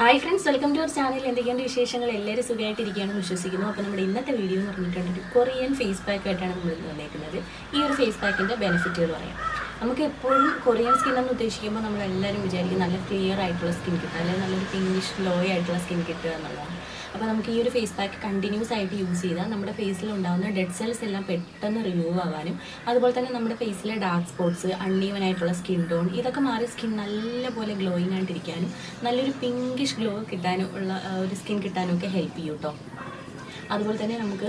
Hi friends welcome to our channel എന്തൊക്കെയാണ് വിശേഷങ്ങൾ? എല്ലാവരും സുഖമായിട്ടിരിക്കുകയാണെന്ന് വിശ്വസിക്കുന്നു. അപ്പോൾ നമ്മുടെ ഇന്നത്തെ വീഡിയോ എന്ന് പറഞ്ഞിട്ടുണ്ടെങ്കിൽ കൊറിയൻ ഫേസ് പാക്ക് ആയിട്ടാണ് നമ്മൾ വന്നേക്കുന്നത്. ഈ ഒരു ഫേസ് പാക്കിന്റെ ബെനിഫിറ്റുകൾ പറയാം. നമുക്ക് എപ്പോഴും കൊറിയൻ സ്കിൻ എന്ന് ഉദ്ദേശിക്കുമ്പോൾ നമ്മൾ എല്ലാവരും വിചാരിക്കും നല്ല ക്ലിയർ ആയിട്ടുള്ള സ്കിൻ കിട്ടുക അല്ലെങ്കിൽ നല്ലൊരു പിങ്കിഷ് ലോ ആയിട്ടുള്ള സ്കിൻ കിട്ടുക എന്നുള്ളതാണ്. അപ്പോൾ നമുക്ക് ഈ ഒരു ഫേസ് പാക്ക് കണ്ടിന്യൂസ് ആയിട്ട് യൂസ് ചെയ്താൽ നമ്മുടെ ഫേസിൽ ഉണ്ടാകുന്ന ഡെഡ് സെൽസ് എല്ലാം പെട്ടെന്ന് റിമൂവ് ആവാനും അതുപോലെ തന്നെ നമ്മുടെ ഫേസിലെ ഡാർക്ക് സ്പോട്ട്സ് അൺഈവൻ ആയിട്ടുള്ള സ്കിൻ ടോൺ ഇതൊക്കെ മാറി സ്കിൻ നല്ലപോലെ ഗ്ലോയിങ് ആയിട്ടിരിക്കാനും നല്ലൊരു പിങ്കിഷ് ഗ്ലോ കിട്ടാനും ഉള്ള ഒരു സ്കിൻ കിട്ടാനും ഒക്കെ ഹെൽപ്പ് ചെയ്യും കേട്ടോ അതുപോലെ തന്നെ നമുക്ക്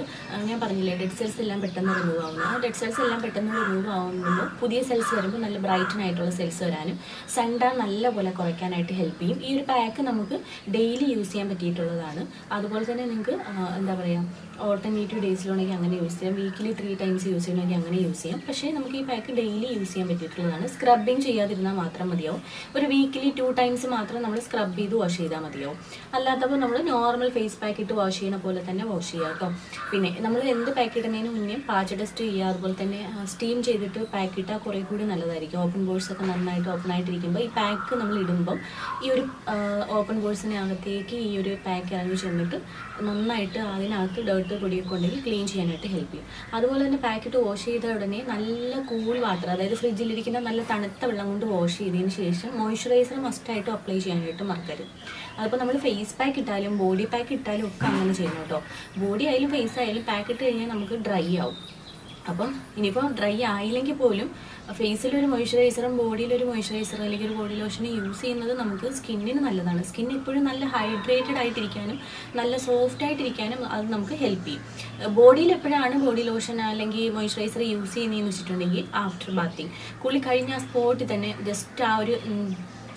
ഞാൻ പറഞ്ഞില്ലേ ഡെഡ് സെൽസ് എല്ലാം പെട്ടെന്ന് റിമൂവ് ആവുന്നു. ആ ഡെഡ് സെൽസ് എല്ലാം പെട്ടെന്ന് റിമൂവ് ആവുമ്പോൾ പുതിയ സെൽസ് വരുമ്പോൾ നല്ല ബ്രൈറ്റൻ ആയിട്ടുള്ള സെൽസ് വരാനും സൺടാൻ നല്ലപോലെ കുറയ്ക്കാനായിട്ട് ഹെൽപ്പ് ചെയ്യും. ഈ ഒരു പാക്ക് നമുക്ക് ഡെയിലി യൂസ് ചെയ്യാൻ പറ്റിയിട്ടുള്ളതാണ്. അതുപോലെ തന്നെ നിങ്ങൾക്ക് എന്താ പറയുക ഓൾട്ടർനേറ്റീവ് ഡേയ്സിലാണെങ്കിൽ അങ്ങനെ യൂസ് ചെയ്യാം. വീക്കിലി ത്രീ ടൈംസ് യൂസ് ചെയ്യണമെങ്കിൽ അങ്ങനെ യൂസ് ചെയ്യാം. പക്ഷേ നമുക്ക് ഈ പാക്ക് ഡെയിലി യൂസ് ചെയ്യാൻ പറ്റിയിട്ടുള്ളതാണ്. സ്ക്രബിങ് ചെയ്യാതിരുന്നാൽ മാത്രം മതിയാവും. ഒരു വീക്കിലി ടു ടൈംസ് മാത്രം നമ്മൾ സ്ക്രബ് ചെയ്ത് വാഷ് ചെയ്താൽ മതിയാവും. അല്ലാത്തപ്പോൾ നമ്മൾ നോർമൽ ഫേസ് പാക്ക് ഇട്ട് വാഷ് ചെയ്യുന്ന പോലെ തന്നെ വാഷ് ചെയ്യുക കേട്ടോ പിന്നെ നമ്മൾ എന്ത് പാക്ക് ഇടുന്നതിന് മുന്നേ പാച്ച് ടെസ്റ്റ് ചെയ്യുക അതുപോലെ തന്നെ സ്റ്റീം ചെയ്തിട്ട് പാക്ക് ഇട്ടാൽ കുറേ കൂടി നല്ലതായിരിക്കും. ഓപ്പൺ ബോൾസ് ഒക്കെ നന്നായിട്ട് ഓപ്പൺ ആയിട്ടിരിക്കുമ്പോൾ ഈ പാക്ക് നമ്മൾ ഇടുമ്പം ഈ ഒരു ഓപ്പൺ ബോൾസിനകത്തേക്ക് ഈ ഒരു പാക്ക് ഇറങ്ങി ചെന്നിട്ട് നന്നായിട്ട് അതിനകത്ത് ഡേർട്ട് പൊടിയൊക്കെ ഉണ്ടെങ്കിൽ ക്ലീൻ ചെയ്യാനായിട്ട് ഹെൽപ്പ് ചെയ്യും. അതുപോലെ തന്നെ പാക്കറ്റ് വാഷ് ചെയ്ത ഉടനെ നല്ല കൂൾ വാട്ടർ അതായത് ഫ്രിഡ്ജിലിരിക്കുന്ന നല്ല തണുത്ത വെള്ളം കൊണ്ട് വാഷ് ചെയ്തതിന് ശേഷം മോയ്സ്ചറൈസർ മസ്റ്റായിട്ട് അപ്ലൈ ചെയ്യാനായിട്ട് മറക്കരുത് അതിപ്പോൾ നമ്മൾ ഫേസ് പാക്ക് ഇട്ടാലും ബോഡി പാക്ക് ഇട്ടാലും ഒക്കെ അങ്ങനെ ചെയ്യണം കേട്ടോ ബോഡി ആയാലും ഫേസ് ആയാലും പാക്ക് ഇട്ട് കഴിഞ്ഞാൽ നമുക്ക് ഡ്രൈ ആവും. അപ്പം ഇനിയിപ്പോൾ ഡ്രൈ ആയില്ലെങ്കിൽ പോലും ഫേസിലൊരു മോയ്സ്ചറൈസറും ബോഡിയിൽ ഒരു മോയ്സ്ചറൈസർ അല്ലെങ്കിൽ ഒരു ബോഡി ലോഷൻ യൂസ് ചെയ്യുന്നത് നമുക്ക് സ്കിന്നിന് നല്ലതാണ്. സ്കിൻ എപ്പോഴും നല്ല ഹൈഡ്രേറ്റഡ് ആയിട്ടിരിക്കാനും നല്ല സോഫ്റ്റ് ആയിട്ടിരിക്കാനും അത് നമുക്ക് ഹെൽപ്പ് ചെയ്യും. ബോഡിയിൽ എപ്പോഴാണ് ബോഡി ലോഷൻ അല്ലെങ്കിൽ മോയ്സ്ചറൈസർ യൂസ് ചെയ്യുന്നതെന്ന് വെച്ചിട്ടുണ്ടെങ്കിൽ ആഫ്റ്റർ ബാത്തിങ് കുളി കഴിഞ്ഞ ആ സ്പോട്ടിൽ തന്നെ ജസ്റ്റ് ആ ഒരു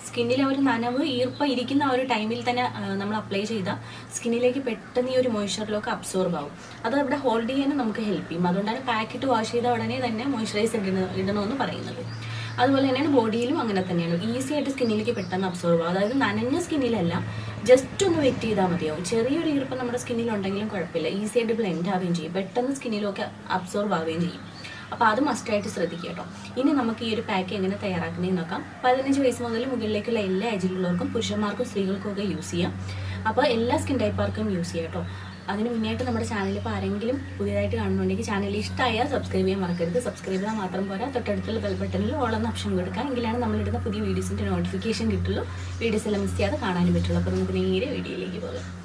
സ്കിന്നിലെ ഒരു നനവ് ഈർപ്പം ഇരിക്കുന്ന ആ ഒരു ടൈമിൽ തന്നെ നമ്മൾ അപ്ലൈ ചെയ്താൽ സ്കിന്നിലേക്ക് പെട്ടെന്ന് ഈ ഒരു മോയ്സ്ചറിലൊക്കെ അബ്സോർബ് ആവും. അത് അവിടെ ഹോൾഡ് ചെയ്യാനും നമുക്ക് ഹെൽപ്പ് ചെയ്യും. അതുകൊണ്ടാണ് പാക്കറ്റ് വാഷ് ചെയ്ത ഉടനെ തന്നെ മോയ്സ്ചറൈസ് ഇടണ ഇടണമെന്ന് പറയുന്നത്. അതുപോലെ തന്നെയാണ് ബോഡിയിലും അങ്ങനെ തന്നെയാണ്. ഈസി ആയിട്ട് സ്കിന്നിലേക്ക് പെട്ടെന്ന് അബ്സോർബ് ആവും. അതായത് നനഞ്ഞ സ്കിന്നിലല്ല ജസ്റ്റ് ഒന്ന് വെറ്റ് ചെയ്താൽ മതിയാവും. ചെറിയൊരു ഈർപ്പം നമ്മുടെ സ്കിന്നിലുണ്ടെങ്കിലും കുഴപ്പമില്ല. ഈസി ആയിട്ട് ബ്ലെൻഡ് ആവുകയും ചെയ്യും. പെട്ടെന്ന് സ്കിന്നിലൊക്കെ അബ്സോർബ് ആവുകയും ചെയ്യും. അപ്പോൾ അത് മസ്റ്റായിട്ട് ശ്രദ്ധിക്കുക കേട്ടോ ഇനി നമുക്ക് ഈ ഒരു പാക്ക് എങ്ങനെ തയ്യാറാക്കുന്നതെന്ന് നോക്കാം. പതിനഞ്ച് വയസ്സ് മുതൽ മുകളിലേക്കുള്ള എല്ലാ ഏജിലുള്ളവർക്കും പുരുഷന്മാർക്കും സ്ത്രീകൾക്കും ഒക്കെ യൂസ് ചെയ്യാം. അപ്പോൾ എല്ലാ സ്കിൻ ടൈപ്പാർക്കും യൂസ് ചെയ്യാം കേട്ടോ അതിന് മുന്നേയായിട്ട് നമ്മുടെ ചാനൽ ഇപ്പോൾ ആരെങ്കിലും പുതിയതായിട്ട് കാണുന്നുണ്ടെങ്കിൽ ചാനൽ ഇഷ്ടമായാൽ സബ്സ്ക്രൈബ് ചെയ്യാൻ മറക്കരുത്. സബ്സ്ക്രൈബ് ചെയ്താൽ മാത്രം പോരാ. തൊട്ടടുത്തുള്ള ബെൽ ബട്ടണിൽ ഓളെന്ന ഓപ്ഷൻ കൊടുക്കുക എങ്കിലാണ് നമ്മളിടുന്ന പുതിയ വീഡിയോസിന്റെ നോട്ടിഫിക്കേഷൻ കിട്ടുള്ളൂ. വീഡിയോസ് എല്ലാം മിസ് ചെയ്യാതെ കാണാനും പറ്റുള്ളൂ. അപ്പോൾ നമുക്ക് നേരെ വീഡിയോയിലേക്ക് പോകാം.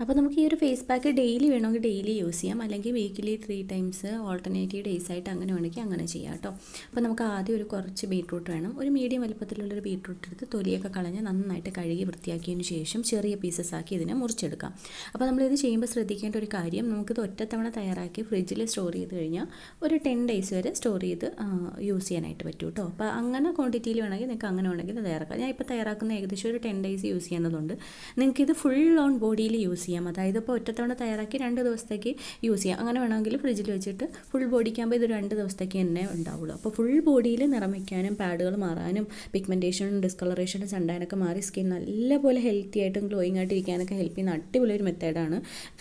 അപ്പോൾ നമുക്ക് ഈ ഒരു ഫേസ് പാക്ക് ഡെയിലി വേണമെങ്കിൽ ഡെയിലി യൂസ് ചെയ്യാം. അല്ലെങ്കിൽ weekly three times alternative days ആയിട്ട് അങ്ങനെ വേണമെങ്കിൽ അങ്ങനെ ചെയ്യാം കേട്ടോ. അപ്പോൾ നമുക്ക് ആദ്യം ഒരു കുറച്ച് ബീട്രൂട്ട് വേണം. ഒരു മീഡിയം വലുപ്പത്തിലുള്ളൊരു ബീട്രൂട്ട് എടുത്ത് തൊലിയൊക്കെ കളഞ്ഞ് നന്നായിട്ട് കഴുകി വൃത്തിയാക്കിയതിന് ശേഷം ചെറിയ പീസസ് ആക്കി ഇതിനെ മുറിച്ചെടുക്കാം. അപ്പോൾ നമ്മളിത് ചെയ്യുമ്പോൾ ശ്രദ്ധിക്കേണ്ട ഒരു കാര്യം നമുക്കിത് ഒറ്റത്തവണ തയ്യാറാക്കി ഫ്രിഡ്ജിൽ സ്റ്റോർ ചെയ്ത് കഴിഞ്ഞാൽ ഒരു ടെൻ ഡേയ്സ് വരെ സ്റ്റോർ ചെയ്ത് യൂസ് ചെയ്യാനായിട്ട് പറ്റും കേട്ടോ. അപ്പോൾ അങ്ങനെ ക്വാണ്ടിറ്റിയിൽ വേണമെങ്കിൽ നിങ്ങൾക്ക് അങ്ങനെ വേണമെങ്കിൽ തയ്യാറാക്കാം. ഞാൻ ഇപ്പോൾ തയ്യാറാക്കുന്ന ഏകദേശം ഒരു ടെൻ ഡേയ്സ് യൂസ് ചെയ്യുന്നതുകൊണ്ട് നിങ്ങൾക്കിത് ഫുൾ ഓൺ ബോഡിയിൽ യൂസ് ചെയ്യാം. അതായത് ഇപ്പോൾ ഒറ്റത്തവണ തയ്യാറാക്കി രണ്ട് ദിവസത്തേക്ക് യൂസ് ചെയ്യാം. അങ്ങനെ വേണമെങ്കിൽ ഫ്രിഡ്ജിൽ വെച്ചിട്ട് ഫുൾ ബോഡിക്കാകുമ്പോൾ ഇത് രണ്ട് ദിവസത്തേക്ക് തന്നെ ഉണ്ടാവുള്ളൂ. അപ്പോൾ ഫുൾ ബോഡിയിൽ നിറം വയ്ക്കാനും പാഡുകൾ മാറാനും പിഗ്മെന്റേഷനും ഡിസ്കളറേഷനും ചണ്ടാനൊക്കെ മാറി സ്കിൻ നല്ലപോലെ ഹെൽത്തി ആയിട്ടും ഗ്ലോയിങ് ആയിട്ട് ഇരിക്കാനൊക്കെ ഹെൽപ്പ് ചെയ്യുന്ന അടിപൊളി ഒരു മെത്തേഡാണ്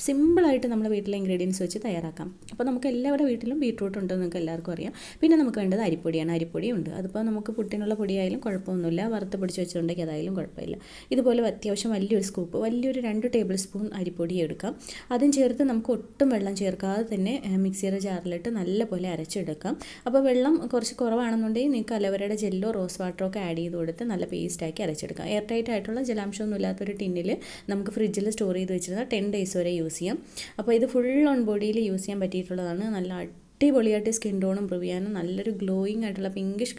സിമ്പിളായിട്ട് നമ്മുടെ വീട്ടിലെ ഇൻഗ്രീഡിയൻസ് വെച്ച് തയ്യാറാക്കാം. അപ്പോൾ നമുക്ക് എല്ലാവരുടെ വീട്ടിലും ബീട്രൂട്ട് ഉണ്ടെന്ന് നിങ്ങൾക്ക് എല്ലാവർക്കും അറിയാം. പിന്നെ നമുക്ക് വേണ്ടത് അരിപ്പൊടിയാണ്. അരിപ്പൊടി ഉണ്ട് അതിപ്പോൾ നമുക്ക് പുട്ടിനുള്ള പൊടിയായാലും കുഴപ്പമൊന്നുമില്ല. വറുത്ത് പൊടിച്ച് വെച്ചിട്ടുണ്ടെങ്കിൽ അതായാലും കുഴപ്പമില്ല. ഇതുപോലെ അത്യാവശ്യം വലിയൊരു സ്കൂപ്പ് വലിയൊരു രണ്ട് ടേബിൾ സ്പൂൺ അരിപ്പൊടി എടുക്കാം. അതും ചേർത്ത് നമുക്ക് ഒട്ടും വെള്ളം ചേർക്കാതെ തന്നെ മിക്സിയുടെ ജാറിലിട്ട് നല്ലപോലെ അരച്ചെടുക്കാം. അപ്പോൾ വെള്ളം കുറച്ച് കുറവാണെന്നുണ്ടെങ്കിൽ നിങ്ങൾക്ക് അലവരയുടെ ജെല്ലോ റോസ് വാട്ടറോ ഒക്കെ ആഡ് ചെയ്ത് കൊടുത്ത് നല്ല പേസ്റ്റാക്കി അരച്ചെടുക്കാം. എയർ ടൈറ്റ് ആയിട്ടുള്ള ജലാംശമൊന്നും ഇല്ലാത്തൊരു ടിന്നിൽ നമുക്ക് ഫ്രിഡ്ജിൽ സ്റ്റോർ ചെയ്ത് വെച്ചിരുന്നാൽ ടെൻ ഡേയ്സ് വരെ യൂസ് ചെയ്യാം. അപ്പോൾ ഇത് ഫുൾ ഓൺ ബോഡിയിൽ യൂസ് ചെയ്യാൻ പറ്റിയിട്ടുള്ളതാണ്. നല്ല അടിപൊളിയായിട്ട് സ്കിൻ ടോൺ ഇമ്പ്രൂവ് ചെയ്യാനും നല്ലൊരു ഗ്ലോയിങ് ആയിട്ടുള്ള പിങ്കിഷ്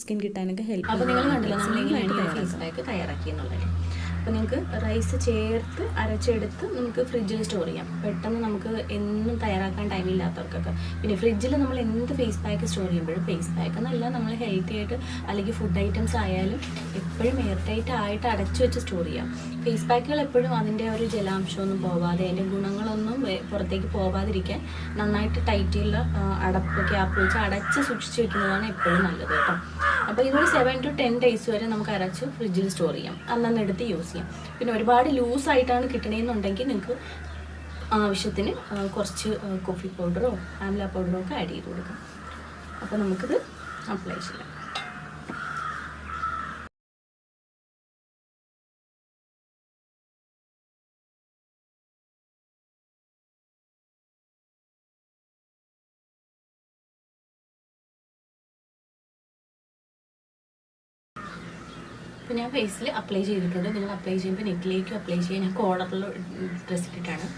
സ്കിൻ കിട്ടാനൊക്കെ ഹെൽപ്പ് അപ്പോൾ നിങ്ങൾ കണ്ടില്ല ഫേസ് പാക്ക് തയ്യാറാക്കി എന്നുള്ളത് അപ്പോൾ നിങ്ങൾക്ക് റൈസ് ചേർത്ത് അരച്ചെടുത്ത് നമുക്ക് ഫ്രിഡ്ജിൽ സ്റ്റോർ ചെയ്യാം. പെട്ടെന്ന് നമുക്ക് തയ്യാറാക്കാൻ പിന്നെ ഫ്രിഡ്ജിൽ നമ്മൾ എന്ത് ഫേസ് പാക്ക് സ്റ്റോർ ചെയ്യുമ്പോഴും ഫേസ് പാക്ക് എന്നല്ല നമ്മൾ ഹെൽത്തി ആയിട്ട് അല്ലെങ്കിൽ ഫുഡ് ഐറ്റംസ് ആയാലും എപ്പോഴും എയർ ടൈറ്റ് ആയിട്ട് അടച്ചു വെച്ച് സ്റ്റോർ ചെയ്യാം. ഫേസ് പാക്കുകൾ എപ്പോഴും അതിന്റെ ഒരു ജലാംശമൊന്നും പോവാതെ അതിന്റെ ഗുണങ്ങളൊന്നും പുറത്തേക്ക് പോവാതിരിക്കാൻ നന്നായിട്ട് ടൈറ്റുള്ള അടപ്പ് ക്യാപ്പ് വെച്ച് അടച്ച് സൂക്ഷിച്ച് വെക്കുന്നതാണ് എപ്പോഴും നല്ലത് കേട്ടോ. അപ്പോൾ ഇതൊരു സെവൻ ടു ടെൻ ഡേയ്സ് വരെ നമുക്ക് അരച്ച് ഫ്രിഡ്ജിൽ സ്റ്റോർ ചെയ്യാം. അന്നെടുത്ത് യൂസ് ചെയ്യാം. പിന്നെ ഒരുപാട് ലൂസ് ആയിട്ടാണ് കിട്ടണമെന്നുണ്ടെങ്കിൽ നിങ്ങൾക്ക് ആവശ്യത്തിന് കുറച്ച് കോഫി പൗഡറോ ആംല പൗഡറോ ഒക്കെ ആഡ് ചെയ്ത് കൊടുക്കാം. അപ്പോൾ നമുക്കിത് അപ്ലൈ ചെയ്യാം. അപ്പോൾ ഞാൻ ഫേസിൽ അപ്ലൈ ചെയ്തിട്ടുണ്ട്. നിങ്ങൾ അപ്ലൈ ചെയ്യുമ്പോൾ നെക്കിലേക്കും അപ്ലൈ ചെയ്യാൻ ഞാൻ കോളറിൽ ഡ്രസ്സിട്ടിട്ടാണ്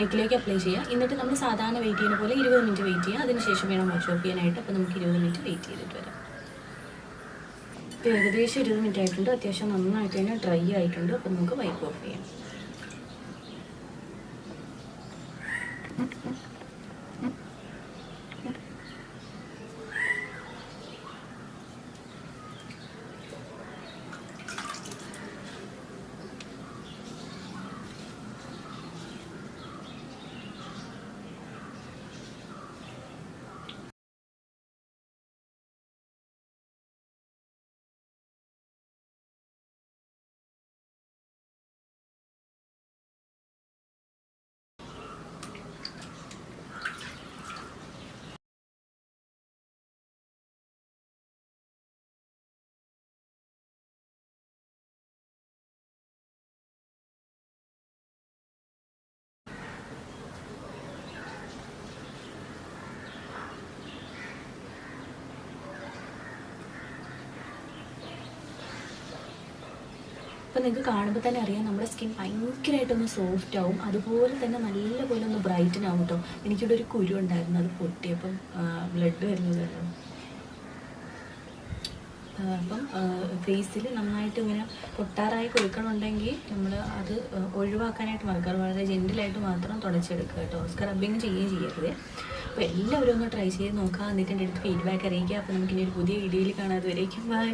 നെക്കിലേക്ക് അപ്ലൈ ചെയ്യുക എന്നിട്ട് നമ്മൾ സാധാരണ വെയിറ്റ് ചെയ്യുന്ന പോലെ ഇരുപത് മിനിറ്റ് വെയിറ്റ് ചെയ്യുക അതിനുശേഷം വേണം വാഷ് ഓഫ് ചെയ്യാനായിട്ട്. അപ്പോൾ നമുക്ക് ഇരുപത് മിനിറ്റ് വെയിറ്റ് ചെയ്തിട്ട് വരാം. ഇപ്പോൾ ഏകദേശം ഇരുപത് മിനിറ്റ് ആയിട്ടുണ്ട്. അത്യാവശ്യം നന്നായിട്ട് തന്നെ ഡ്രൈ ആയിട്ടുണ്ട്. അപ്പോൾ നമുക്ക് വൈപ്പ് ഓഫ് ചെയ്യാം. അപ്പോൾ നിങ്ങൾക്ക് കാണുമ്പോൾ തന്നെ അറിയാം നമ്മുടെ സ്കിൻ ഭയങ്കരമായിട്ടൊന്ന് സോഫ്റ്റ് ആവും. അതുപോലെ തന്നെ നല്ലപോലെ ഒന്ന് ബ്രൈറ്റൻ ആവും കേട്ടോ എനിക്കിവിടെ ഒരു കുരു ഉണ്ടായിരുന്നു അത് പൊട്ടിയപ്പം ബ്ലഡ് വരുന്നതായിരുന്നു അപ്പം ഫേസിൽ നന്നായിട്ട് ഇങ്ങനെ പൊട്ടാറായി കൊടുക്കണമെന്നുണ്ടെങ്കിൽ നമ്മൾ അത് ഒഴിവാക്കാനായിട്ട് മറക്കാറ്. വളരെ ജെന്റിലായിട്ട് മാത്രം തുടച്ചെടുക്കുക കേട്ടോ സ്ക്രബിങ് ചെയ്യുകയും ചെയ്യരുത്. അപ്പോൾ എല്ലാവരും ഒന്ന് ട്രൈ ചെയ്ത് നോക്കുക എന്നിട്ട് എന്റെ അടുത്ത് ഫീഡ്ബാക്ക് അറിയിക്കുക അപ്പോൾ നമുക്കിനി ഒരു പുതിയ വീഡിയോയിൽ കാണാതെ വരേക്കും ബൈ